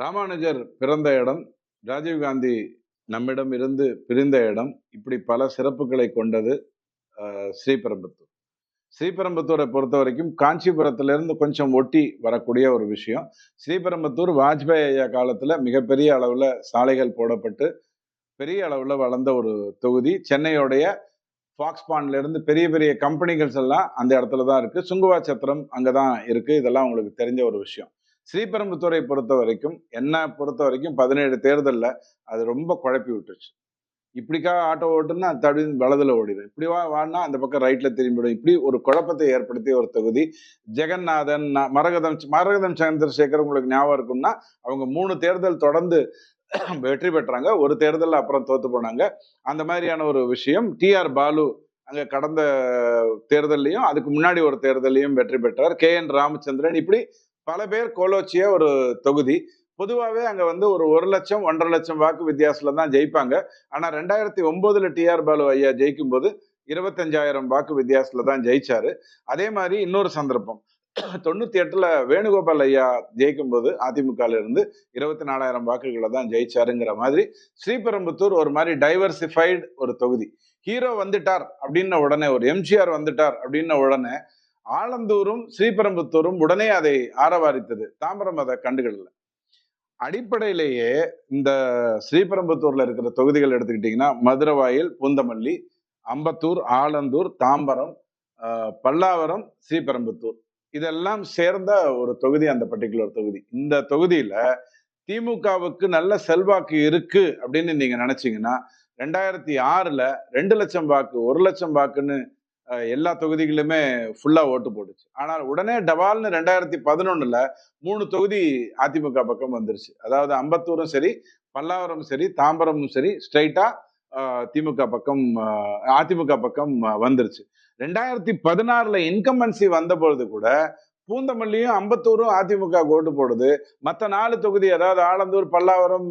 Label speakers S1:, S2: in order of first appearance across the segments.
S1: ராமானுஜர் பிறந்த இடம் ராஜீவ்காந்தி நம்மிடம் இருந்து பிரிந்த இடம் இப்படி பல சிறப்புகளை கொண்டது ஸ்ரீபெரும்புத்தூர். ஸ்ரீபெரும்புத்தூரை பொறுத்த வரைக்கும் காஞ்சிபுரத்திலிருந்து கொஞ்சம் ஒட்டி வரக்கூடிய ஒரு விஷயம். ஸ்ரீபெரும்புத்தூர் வாஜ்பாய் ஐயா காலத்தில் மிகப்பெரிய அளவில் சாலைகள் போடப்பட்டு பெரிய அளவில் வளர்ந்த ஒரு தொகுதி. சென்னையோடைய ஃபாக்ஸ்பான்லேருந்து பெரிய பெரிய கம்பெனிகள்ஸ் எல்லாம் அந்த இடத்துல தான் இருக்குது சுங்குவா சத்திரம் அங்கதான் இருக்குது இதெல்லாம் உங்களுக்கு தெரிஞ்ச ஒரு விஷயம். ஸ்ரீபெரும்புத்தூரை பொறுத்த வரைக்கும் என்ன பொறுத்த வரைக்கும் பதினேழு தேர்தலில் அது ரொம்ப குழப்பி விட்டுருச்சு. இப்படிக்கா ஆட்டோ ஓட்டுன்னா தடி வலதுல ஓடிடும் இப்படி வா வான்னா அந்த பக்கம் ரைட்ல திரும்பிடும் இப்படி ஒரு குழப்பத்தை ஏற்படுத்திய ஒரு தொகுதி. ஜெகநாதன் மரகதம் மரகதம் சந்திரசேகர் உங்களுக்கு ஞாபகம் இருக்கும்னா அவங்க மூணு தேர்தல் தொடர்ந்து வெற்றி பெற்றாங்க. ஒரு தேர்தலில் அப்புறம் தோத்து போனாங்க. அந்த மாதிரியான ஒரு விஷயம். டிஆர் பாலு அங்க கடந்த தேர்தல்லையும் அதுக்கு முன்னாடி ஒரு தேர்தலையும் வெற்றி பெற்றார். கே என் ராமச்சந்திரன் இப்படி பல பேர் கோலோச்சிய ஒரு தொகுதி. பொதுவாகவே அங்கே வந்து ஒரு ஒரு லட்சம் ஒன்றரை லட்சம் வாக்கு வித்தியாசத்தில் தான் ஜெயிப்பாங்க. ஆனால் ரெண்டாயிரத்தி ஒம்போதில் டிஆர் பாலு ஐயா ஜெயிக்கும் போது இருபத்தஞ்சாயிரம் வாக்கு வித்தியாசத்தில் தான் ஜெயிச்சாரு. அதே மாதிரி இன்னொரு சந்தர்ப்பம். தொண்ணூற்றி எட்டில் வேணுகோபால் ஐயா ஜெயிக்கும் போது அதிமுகலேருந்து இருபத்தி நாலாயிரம் வாக்குகளை தான் ஜெயிச்சாருங்கிற மாதிரி ஸ்ரீபெரும்புத்தூர் ஒரு மாதிரி டைவர்சிஃபைடு ஒரு தொகுதி. ஹீரோ வந்துட்டார் அப்படின்ன உடனே ஒரு எம்ஜிஆர் வந்துட்டார் அப்படின்ன உடனே ஆலந்தூரும் ஸ்ரீபெரும்புத்தூரும் உடனே அதை ஆரவாரித்தது. தாம்பரம் அதை கண்டுகளில் அடிப்படையிலேயே இந்த ஸ்ரீபெரும்புத்தூர்ல இருக்கிற தொகுதிகள் எடுத்துக்கிட்டிங்கன்னா மதுரவாயில் பூந்தமல்லி அம்பத்தூர் ஆலந்தூர் தாம்பரம் பல்லாவரம் ஸ்ரீபெரும்புத்தூர். இதெல்லாம் சேர்ந்த ஒரு தொகுதி அந்த பர்டிகுலர் தொகுதி. இந்த தொகுதியில திமுகவுக்கு நல்ல செல்வாக்கு இருக்கு அப்படின்னு நீங்க நினைச்சீங்கன்னா ரெண்டாயிரத்தி ஆறுல ரெண்டு லட்சம் வாக்கு ஒரு லட்சம் வாக்குன்னு எல்லா தொகுதிகளுமே ஃபுல்லாக ஓட்டு போட்டுச்சு. ஆனால் உடனே டபால்னு ரெண்டாயிரத்தி பதினொன்றில் மூணு தொகுதி அதிமுக பக்கம் வந்துருச்சு. அதாவது அம்பத்தூரும் சரி பல்லாவரம் சரி தாம்பரமும் சரி ஸ்ட்ரைட்டாக திமுக பக்கம் அதிமுக பக்கம் வந்துருச்சு. ரெண்டாயிரத்தி பதினாறில் இன்கம்பன்சி வந்தபொழுது கூட பூந்தமல்லியும் அம்பத்தூரும் அதிமுக ஓட்டு போடுது. மற்ற நாலு தொகுதி அதாவது ஆலந்தூர் பல்லாவரம்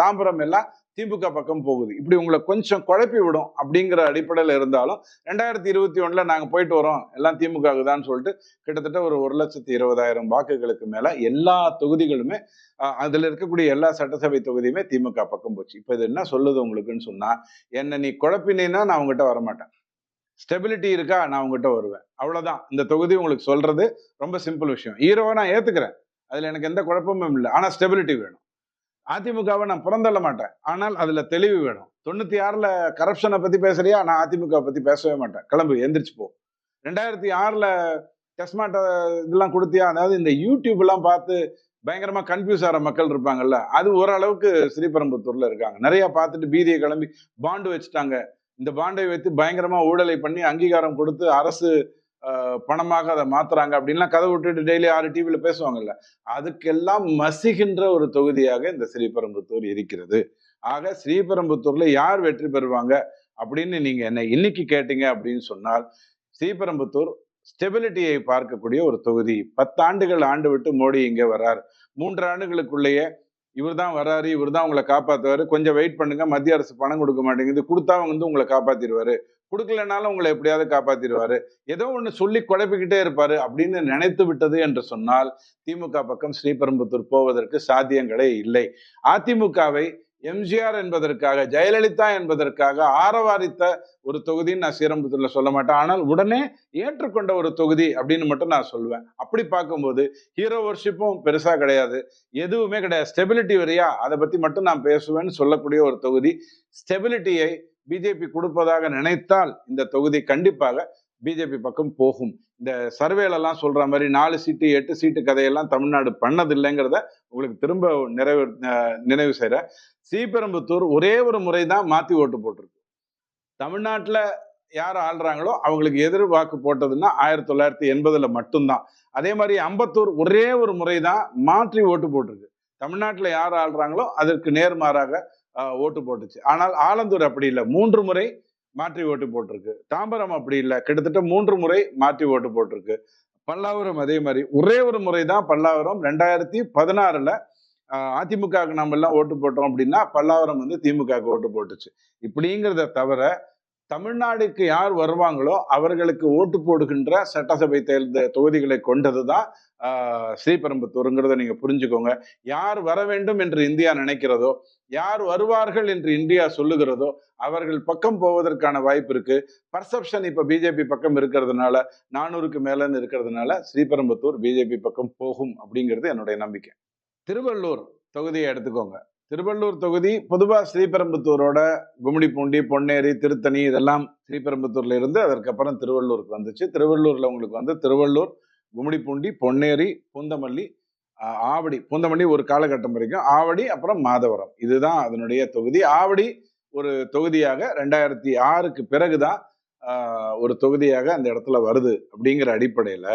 S1: தாம்பரம் எல்லாம் திமுக பக்கம் போகுது. இப்படி உங்களை கொஞ்சம் குழப்பி விடும் அப்படிங்கிற அடிப்படையில் இருந்தாலும் ரெண்டாயிரத்தி இருபத்தி ஒன்றில் நாங்கள் போயிட்டு வரோம். எல்லாம் திமுக தான் சொல்லிட்டு கிட்டத்தட்ட ஒரு ஒரு லட்சத்தி இருபதாயிரம் வாக்குகளுக்கு மேலே எல்லா தொகுதிகளுமே அதில் இருக்கக்கூடிய எல்லா சட்டசபை தொகுதியுமே திமுக பக்கம் போச்சு. இப்போ இது என்ன சொல்லுது உங்களுக்குன்னு சொன்னால் என்னை நீ குழப்பினீன்னா நான் உங்ககிட்ட வரமாட்டேன். ஸ்டெபிலிட்டி இருக்கா? நான் உங்ககிட்ட வருவேன். அவ்வளோதான் இந்த தொகுதி உங்களுக்கு சொல்றது ரொம்ப சிம்பிள் விஷயம். ஹீரோவை நான் ஏற்றுக்கிறேன் அதில் எனக்கு எந்த குழப்பமும் இல்லை. ஆனால் ஸ்டெபிலிட்டி வேணும். அதிமுகவை நான் புறந்தள்ள மாட்டேன். ஆனால் அதில் தெளிவு வேணும். தொண்ணூற்றி ஆறில் கரப்ஷனை பற்றி பேசுறியா? நான் அதிமுக பற்றி பேசவே மாட்டேன். கிளம்பு எந்திரிச்சு போ. ரெண்டாயிரத்தி ஆறில் டெஸ்மாட்ட இதெல்லாம் கொடுத்தியா? அதாவது இந்த யூடியூப்லாம் பார்த்து பயங்கரமாக கன்ஃபியூஸ் ஆகிற மக்கள் இருப்பாங்கல்ல. அது ஓரளவுக்கு ஸ்ரீபெரும்புத்தூரில் இருக்காங்க. நிறையா பார்த்துட்டு பீதியை கிளம்பி பாண்டு வச்சுட்டாங்க. இந்த பாண்டை வைத்து பயங்கரமா ஊழலை பண்ணி அங்கீகாரம் கொடுத்து அரசு பணமாக அதை மாத்துறாங்க அப்படின்லாம் கதை விட்டுட்டு டெய்லி ஆறு டிவியில பேசுவாங்கல்ல. அதுக்கெல்லாம் மசிகின்ற ஒரு தொகுதியாக இந்த ஸ்ரீபெரும்புத்தூர் இருக்கிறது. ஆக ஸ்ரீபெரும்புத்தூர்ல யார் வெற்றி பெறுவாங்க அப்படின்னு நீங்க என்ன இன்னைக்கு கேட்டீங்க அப்படின்னு சொன்னால் ஸ்ரீபெரும்புத்தூர் ஸ்டெபிலிட்டியை பார்க்கக்கூடிய ஒரு தொகுதி. பத்தாண்டுகள் ஆண்டு விட்டு மோடி இங்கே வர்றார். மூன்று ஆண்டுகளுக்குள்ளேயே இவர் தான் வராரு இவர் தான் உங்களை காப்பாத்துவாரு. கொஞ்சம் வெயிட் பண்ணுங்க மத்திய அரசு பணம் கொடுக்க மாட்டேங்குது. கொடுத்தா வந்து உங்களை காப்பாத்திடுவாரு கொடுக்கலனாலும் உங்களை எப்படியாவது காப்பாத்திடுவாரு ஏதோ ஒன்று சொல்லி குழப்பிக்கிட்டே இருப்பாரு அப்படின்னு நினைத்து விட்டது என்று சொன்னால் திமுக பக்கம் ஸ்ரீபெரும்புத்தூர் போவதற்கு சாத்தியங்களே இல்லை. அதிமுகவை எம்ஜிஆர் என்பதற்காக ஜெயலலிதா என்பதற்காக ஆரவாரித்த ஒரு தொகுதின்னு நான் ஸ்ரீரம்புத்தூர்ல சொல்ல மாட்டேன். ஆனால் உடனே ஏற்றுக்கொண்ட ஒரு தொகுதி அப்படின்னு மட்டும் நான் சொல்லுவேன். அப்படி பார்க்கும்போது ஹீரோ வர்ஷிப்பும் பெருசா கிடையாது. எதுவுமே கிடையாது. ஸ்டெபிலிட்டி வரியா? அதை பத்தி மட்டும் நான் பேசுவேன்னு சொல்லக்கூடிய ஒரு தொகுதி. ஸ்டெபிலிட்டியை பிஜேபி கொடுப்பதாக நினைத்தால் இந்த தொகுதி கண்டிப்பாக பிஜேபி பக்கம் போகும். இந்த சர்வேலெல்லாம் சொல்கிற மாதிரி நாலு சீட்டு எட்டு சீட்டு கதையெல்லாம் தமிழ்நாடு பண்ணதில்லைங்கிறத உங்களுக்கு திரும்ப நிறைவு நினைவு செய்கிறேன் ஸ்ரீபெரும்புத்தூர் ஒரே ஒரு முறை தான் மாற்றி ஓட்டு போட்டிருக்கு. தமிழ்நாட்டில் யார் ஆள்றாங்களோ அவங்களுக்கு எதிர் வாக்கு போட்டதுன்னா ஆயிரத்தி தொள்ளாயிரத்தி எண்பதில் மட்டும்தான். அதே மாதிரி அம்பத்தூர் ஒரே ஒரு முறை தான் மாற்றி ஓட்டு போட்டிருக்கு. தமிழ்நாட்டில் யார் ஆள்றாங்களோ அதற்கு நேர்மாறாக ஓட்டு போட்டுச்சு. ஆனால் ஆலந்தூர் அப்படி இல்லை. மூன்று முறை மாற்றி ஓட்டு போட்டிருக்கு. தாம்பரம் அப்படி இல்லை. கிட்டத்தட்ட மூன்று முறை மாற்றி ஓட்டு போட்டிருக்கு. பல்லாவரம் அதே மாதிரி. ஒரே ஒரு முறை தான் பல்லாவரம். ரெண்டாயிரத்தி பதினாறுல அதிமுகவுக்கு நம்ம எல்லாம் ஓட்டு போட்டோம் அப்படின்னா பல்லாவரம் வந்து திமுகவுக்கு ஓட்டு போட்டுச்சு. இப்படிங்கிறத தவிர தமிழ்நாடுக்கு யார் வருவாங்களோ அவர்களுக்கு ஓட்டு போடுகின்ற சட்டசபை தேர்தல் தொகுதிகளை கொண்டது தான் ஸ்ரீபெரும்புத்தூருங்கிறத நீங்க புரிஞ்சுக்கோங்க. யார் வர வேண்டும் என்று இந்தியா நினைக்கிறதோ யார் வருவார்கள் என்று இந்தியா சொல்லுகிறதோ அவர்கள் பக்கம் போவதற்கான வாய்ப்பு இருக்கு. பர்செப்ஷன் இப்ப பிஜேபி பக்கம் இருக்கிறதுனால நானூறுக்கு மேலன்னு இருக்கிறதுனால ஸ்ரீபெரும்புத்தூர் பிஜேபி பக்கம் போகும் அப்படிங்கிறது என்னுடைய நம்பிக்கை. திருவள்ளூர் தொகுதியை எடுத்துக்கோங்க. திருவள்ளூர் தொகுதி பொதுவாக ஸ்ரீபெரும்புத்தூரோட கும்மிடிப்பூண்டி பொன்னேரி திருத்தணி இதெல்லாம் ஸ்ரீபெரும்புத்தூர்ல இருந்து அதற்கப்புறம் திருவள்ளூருக்கு வந்துச்சு. திருவள்ளூர்ல உங்களுக்கு வந்து திருவள்ளூர் கும்மிடிப்பூண்டி பொன்னேரி பூந்தமல்லி ஆவடி பூந்தமல்லி ஒரு காலகட்டம் வரைக்கும் ஆவடி அப்புறம் மாதவரம். இதுதான் அதனுடைய தொகுதி. ஆவடி ஒரு தொகுதியாக ரெண்டாயிரத்தி ஆறுக்கு பிறகுதான் ஒரு தொகுதியாக அந்த இடத்துல வருது அப்படிங்கிற அடிப்படையில்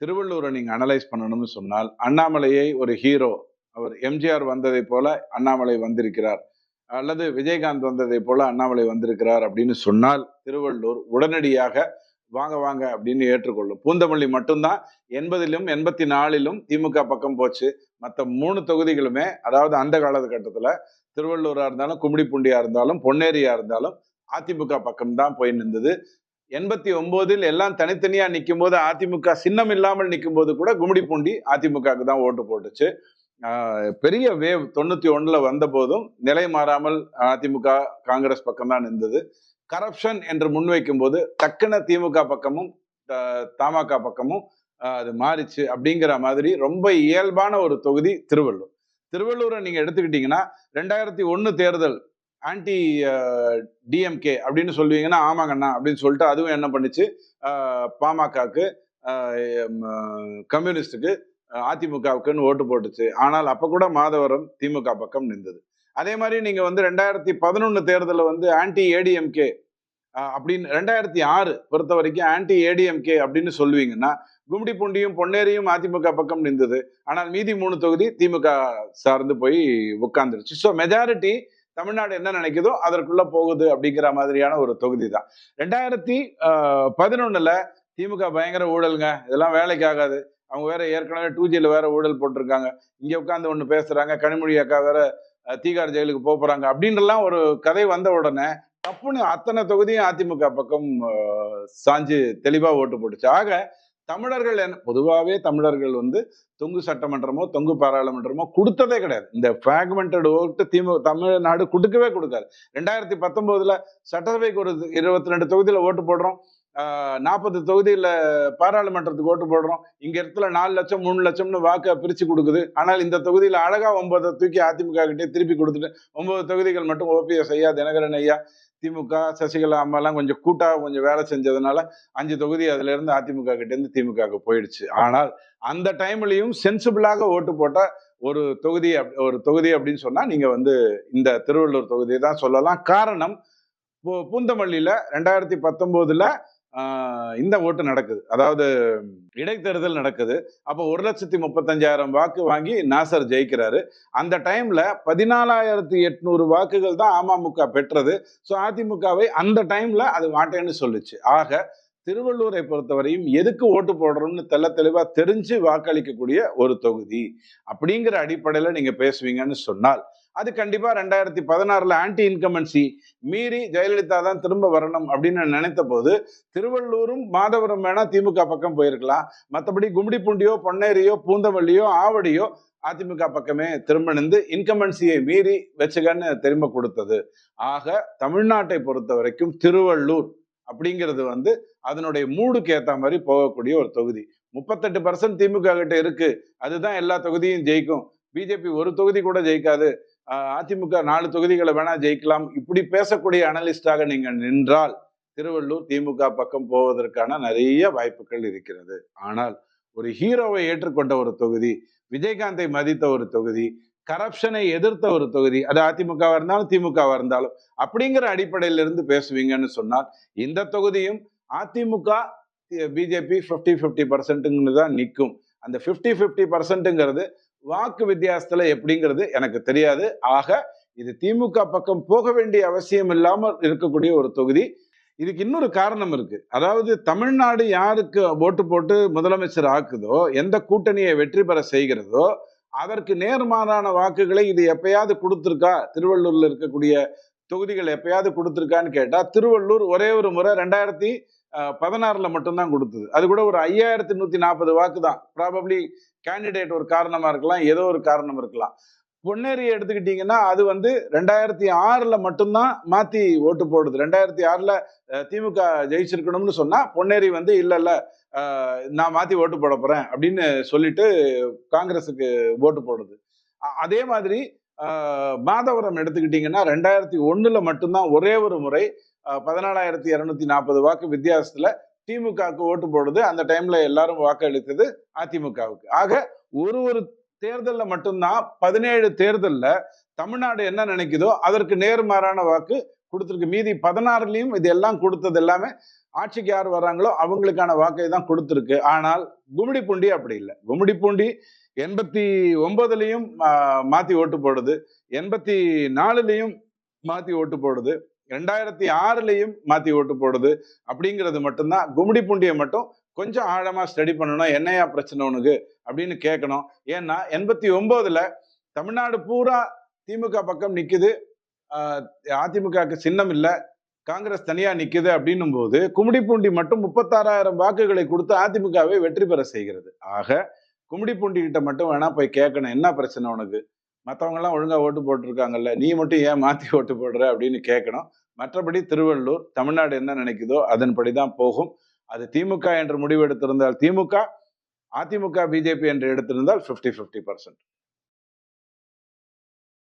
S1: திருவள்ளூரை நீங்கள் அனலைஸ் பண்ணணும்னு சொன்னால் அண்ணாமலையை ஒரு ஹீரோ அவர் எம்ஜிஆர் வந்ததை போல அண்ணாமலை வந்திருக்கிறார். அல்லது விஜயகாந்த் வந்ததை போல அண்ணாமலை வந்திருக்கிறார் அப்படின்னு சொன்னால் திருவள்ளூர் உடனடியாக வாங்க வாங்க அப்படின்னு ஏற்றுக்கொள்ளும். பூந்தமல்லி மட்டும்தான். எண்பதிலும் எண்பத்தி நாலிலும் திமுக பக்கம் போச்சு. மற்ற மூணு தொகுதிகளுமே அதாவது அந்த காலகட்டத்தில் திருவள்ளூராக இருந்தாலும் கும்மிடிப்பூண்டியாக இருந்தாலும் பொன்னேரியாக இருந்தாலும் அதிமுக பக்கம்தான் போய் நின்றது எண்பத்தி ஒம்போதில் எல்லாம் தனித்தனியாக நிற்கும் போது அதிமுக சின்னம் இல்லாமல் நிற்கும் போது கூட கும்மிடிப்பூண்டி அதிமுகவுக்கு தான் ஓட்டு போட்டுச்சு. பெரிய வேவ் தொண்ணூத்தி ஒண்ணுல வந்த போதும் நிலை மாறாமல் அதிமுக காங்கிரஸ் பக்கம் தான் கரப்ஷன் என்று முன்வைக்கும் போது டக்குன திமுக பக்கமும் த- தமாக பக்கமும் அது மாறிச்சு அப்படிங்கிற மாதிரி ரொம்ப இயல்பான ஒரு தொகுதி திருவள்ளூர். திருவள்ளூரை நீங்க எடுத்துக்கிட்டீங்கன்னா ரெண்டாயிரத்தி ஒன்னு தேர்தல் ஆன்டி டிஎம்கே அப்படின்னு சொல்லுவீங்கன்னா ஆமாங்கண்ணா அப்படின்னு சொல்லிட்டு அதுவும் என்ன பண்ணுச்சு? பாமகக்கு கம்யூனிஸ்டுக்கு அதிமுகவுக்குன்னு ஓட்டு போட்டுச்சு. ஆனால் அப்போ கூட மாதவரம் திமுக பக்கம் நின்றது. அதே மாதிரி நீங்கள் வந்து ரெண்டாயிரத்தி பதினொன்று தேர்தலில் வந்து ஆன்டி ஏடிஎம்கே அப்படின்னு ரெண்டாயிரத்தி ஆறு பொறுத்த வரைக்கும் ஆன்டி ஏடிஎம்கே அப்படின்னு சொல்லுவீங்கன்னா கும்மிடிப்பூண்டியும் பொன்னேரியும் அதிமுக பக்கம் நின்றது. ஆனால் மீதி மூணு தொகுதி திமுக சார்ந்து போய் உட்காந்துருச்சு ஸோ மெஜாரிட்டி தமிழ்நாடு என்ன நினைக்குதோ அதற்குள்ள போகுது அப்படிங்கிற மாதிரியான ஒரு தொகுதி தான் ரெண்டாயிரத்தி பதினொன்னுல திமுக பயங்கர ஊழலுங்க. இதெல்லாம் வேலைக்கு ஆகாது. அவங்க வேற ஏற்கனவே டூ ஜியில் வேற ஊழல் போட்டிருக்காங்க. இங்கே உட்காந்து ஒன்று பேசுறாங்க கனிமொழி அக்கா வேற தீகார் ஜெயிலுக்கு போகிறாங்க அப்படின்றலாம் ஒரு கதை வந்த உடனே தப்புன்னு அத்தனை தொகுதியும் அதிமுக பக்கம் சாஞ்சு தெளிவாக ஓட்டு போட்டுச்சு. ஆக தமிழர்கள் என்ன பொதுவாகவே தமிழர்கள் வந்து தொங்கு சட்டமன்றமோ தொங்கு பாராளுமன்றமோ கொடுத்ததே கிடையாது. இந்த ஃபிராக்மெண்டட் ஓட்டு திமுக தமிழ்நாடு கொடுக்கவே கொடுக்காது. ரெண்டாயிரத்தி பத்தொன்பதுல சட்டசபைக்கு ஒரு இருபத்தி ரெண்டு தொகுதியில் ஓட்டு போடுறோம். நாற்பது தொகுதியில் பாராளுமன்றத்துக்கு ஓட்டு போடுறோம். இங்க இடத்துல நாலு லட்சம் மூணு லட்சம்னு வாக்கை பிரித்து கொடுக்குது. ஆனால் இந்த தொகுதியில் அழகா ஒன்பதை தூக்கி அதிமுக கிட்டே திருப்பி கொடுத்துட்டு ஒன்பது தொகுதிகள் மட்டும் ஓபிஎஸ் ஐயா தினகரன் ஐயா திமுக சசிகலா அம்மாலாம் கொஞ்சம் கூட்டாக கொஞ்சம் வேலை செஞ்சதுனால அஞ்சு தொகுதி அதுலேருந்து அதிமுக கிட்டேருந்து திமுகவுக்கு போயிடுச்சு. ஆனால் அந்த டைம்லையும் சென்சிபிளாக ஓட்டு போட்ட ஒரு தொகுதி அப்- ஒரு தொகுதி அப்படின்னு சொன்னால் நீங்கள் வந்து இந்த திருவள்ளூர் தொகுதியை தான் சொல்லலாம். காரணம் பூந்தமல்லியில் ரெண்டாயிரத்தி பத்தொம்போதில் இந்த ஓட்டு நடக்குது. அதாவது இடைத்தேர்தல் நடக்குது. அப்போ ஒரு லட்சத்தி முப்பத்தஞ்சாயிரம் வாக்கு வாங்கி நாசர் ஜெயிக்கிறாரு. அந்த டைம்ல பதினாலாயிரத்தி எட்நூறு வாக்குகள் தான் அமமுக பெற்றது. ஸோ அதிமுகவை அந்த டைம்ல அது மாட்டேன்னு சொல்லுச்சு. ஆக திருவள்ளூரை பொறுத்தவரையும் எதுக்கு ஓட்டு போடுறோம்னு தெள்ள தெளிவா தெரிஞ்சு வாக்களிக்கக்கூடிய ஒரு தொகுதி. அப்படிங்கிற அடிப்படையில நீங்க பேசுவீங்கன்னு சொன்னால் அது கண்டிப்பா ரெண்டாயிரத்தி பதினாறுல ஆன்டி இன்கமன்சி மீறி ஜெயலலிதா தான் திரும்ப வரணும் அப்படின்னு நினைத்த போது திருவள்ளூரும் மாதவரம் வேணா திமுக பக்கம் போயிருக்கலாம். மற்றபடி கும்மிடிப்பூண்டியோ பொன்னேரியோ பூந்தவள்ளியோ ஆவடியோ அதிமுக பக்கமே திரும்ப நின்று இன்கமன்சியை மீறி வச்சுக்கன்னு திரும்ப கொடுத்தது. ஆக தமிழ்நாட்டை பொறுத்த வரைக்கும் திருவள்ளூர் அப்படிங்கிறது வந்து அதனுடைய மூடுக்கு ஏத்த மாதிரி போகக்கூடிய ஒரு தொகுதி. முப்பத்தெட்டு பர்சன்ட் திமுக கிட்ட இருக்கு. அதுதான் எல்லா தொகுதியும் ஜெயிக்கும். பிஜேபி ஒரு தொகுதி கூட ஜெயிக்காது. அதிமுக நாலு தொகுதிகளை வேணா ஜெயிக்கலாம். இப்படி பேசக்கூடிய அனலிஸ்டாக நீங்கள் நின்றால் திருவள்ளூர் திமுக பக்கம் போவதற்கான நிறைய வாய்ப்புகள் இருக்கிறது. ஆனால் ஒரு ஹீரோவை ஏற்றுக்கொண்ட ஒரு தொகுதி விஜயகாந்தை மதித்த ஒரு தொகுதி கரப்ஷனை எதிர்த்த ஒரு தொகுதி அது அதிமுகவாக இருந்தாலும் திமுகவாக இருந்தாலும் அப்படிங்கிற அடிப்படையிலிருந்து பேசுவீங்கன்னு சொன்னால் இந்த தொகுதியும் அதிமுக பிஜேபி ஃபிஃப்டி ஃபிஃப்டி பர்சன்ட்டுங்கன்னு தான் நிற்கும் அந்த ஃபிஃப்டி ஃபிஃப்டி பர்சன்ட்டுங்கிறது வாக்கு வித்தியாசத்துல எப்படிங்கிறது எனக்கு தெரியாது. ஆக இது திமுக பக்கம் போக வேண்டிய அவசியம் இல்லாமல் இருக்கக்கூடிய ஒரு தொகுதி. இதுக்கு இன்னொரு காரணம் இருக்கு. அதாவது தமிழ்நாடு யாருக்கு ஓட்டு போட்டு முதலமைச்சர் ஆக்குதோ எந்த கூட்டணியை வெற்றி பெற செய்கிறதோ அதற்கு நேர்மாறான வாக்குகளை இது எப்பயாவது கொடுத்துருக்கா? திருவள்ளூர்ல இருக்கக்கூடிய தொகுதிகள் எப்பயாவது கொடுத்துருக்கான்னு கேட்டா திருவள்ளூர் ஒரே ஒரு முறை ரெண்டாயிரத்தி பதினாறுல மட்டும்தான் கொடுத்தது. அது கூட ஒரு ஐயாயிரத்தி நூத்தி நாற்பது வாக்கு தான் ப்ராபப்ளி கேண்டிடேட் ஒரு காரணமாக இருக்கலாம் ஏதோ ஒரு காரணம் இருக்கலாம். பொன்னேரியை எடுத்துக்கிட்டிங்கன்னா அது வந்து ரெண்டாயிரத்தி ஆறில் மட்டும்தான் மாற்றி ஓட்டு போடுது. ரெண்டாயிரத்தி ஆறில் திமுக ஜெயிச்சிருக்கணும்னு சொன்னால் பொன்னேரி வந்து இல்லை இல்லை நான் மாற்றி ஓட்டு போட போகிறேன் அப்படின்னு சொல்லிட்டு காங்கிரஸுக்கு ஓட்டு போடுது. அதே மாதிரி மாதவரம் எடுத்துக்கிட்டிங்கன்னா ரெண்டாயிரத்தி ஒன்றில் மட்டும்தான் ஒரே ஒரு முறை பதினாலாயிரத்தி இரநூத்தி நாற்பது வாக்கு வித்தியாசத்தில் திமுகவுக்கு ஓட்டு போடுது. அந்த டைம்ல எல்லாரும் வாக்களித்தது அதிமுகவுக்கு. ஆக ஒரு ஒரு தேர்தல்ல மட்டும்தான் பதினேழு தேர்தல்ல தமிழ்நாடு என்ன நினைக்குதோ அதற்கு நேர்மாறான வாக்கு கொடுத்துருக்கு. மீதி பதினாறுலையும் இது எல்லாம் கொடுத்தது எல்லாமே ஆட்சிக்கு யார் வர்றாங்களோ அவங்களுக்கான வாக்கை தான் கொடுத்துருக்கு. ஆனால் கும்மிடி பூண்டி அப்படி இல்லை. கும்மிடிப்பூண்டி எண்பத்தி ஒன்பதுலையும் ஆஹ், மாத்தி ஓட்டு போடுது. எண்பத்தி நாலுலையும் மாத்தி ஓட்டு போடுது. ரெண்டாயிரத்தி ஆறுலையும் மாற்றி ஓட்டு போடுது. அப்படிங்கிறது மட்டும்தான். கும்மிடிப்பூண்டியை மட்டும் கொஞ்சம் ஆழமாக ஸ்டடி பண்ணணும். என்னையா பிரச்சனை உனக்கு? அப்படின்னு கேட்கணும். ஏன்னா எண்பத்தி ஒம்போதில் தமிழ்நாடு பூரா திமுக பக்கம் நிற்குது அதிமுகக்கு அதிமுகவுக்கு சின்னம் இல்லை. காங்கிரஸ் தனியாக நிற்குது அப்படின்னும் போது கும்மிடிப்பூண்டி மட்டும் முப்பத்தாறாயிரம் வாக்குகளை கொடுத்து அதிமுகவை வெற்றி பெற செய்கிறது. ஆக கும்மிடிப்பூண்டி கிட்ட மட்டும் வேணா போய் கேட்கணும். என்ன பிரச்சனை உனக்கு? மற்றவங்கெல்லாம் ஒழுங்காக ஒழுங்கா ஓட்டு போட்டிருக்காங்கல்ல நீ மட்டும் ஏன் மாற்றி ஓட்டு போடுற அப்படின்னு கேட்கணும் மற்றபடி திருவள்ளூர் தமிழ்நாடு என்ன நினைக்குதோ அதன்படி தான் போகும். அது திமுக என்று முடிவு எடுத்திருந்தால் திமுக அதிமுக பிஜேபி என்று எடுத்திருந்தால் 50 50% பர்சன்ட்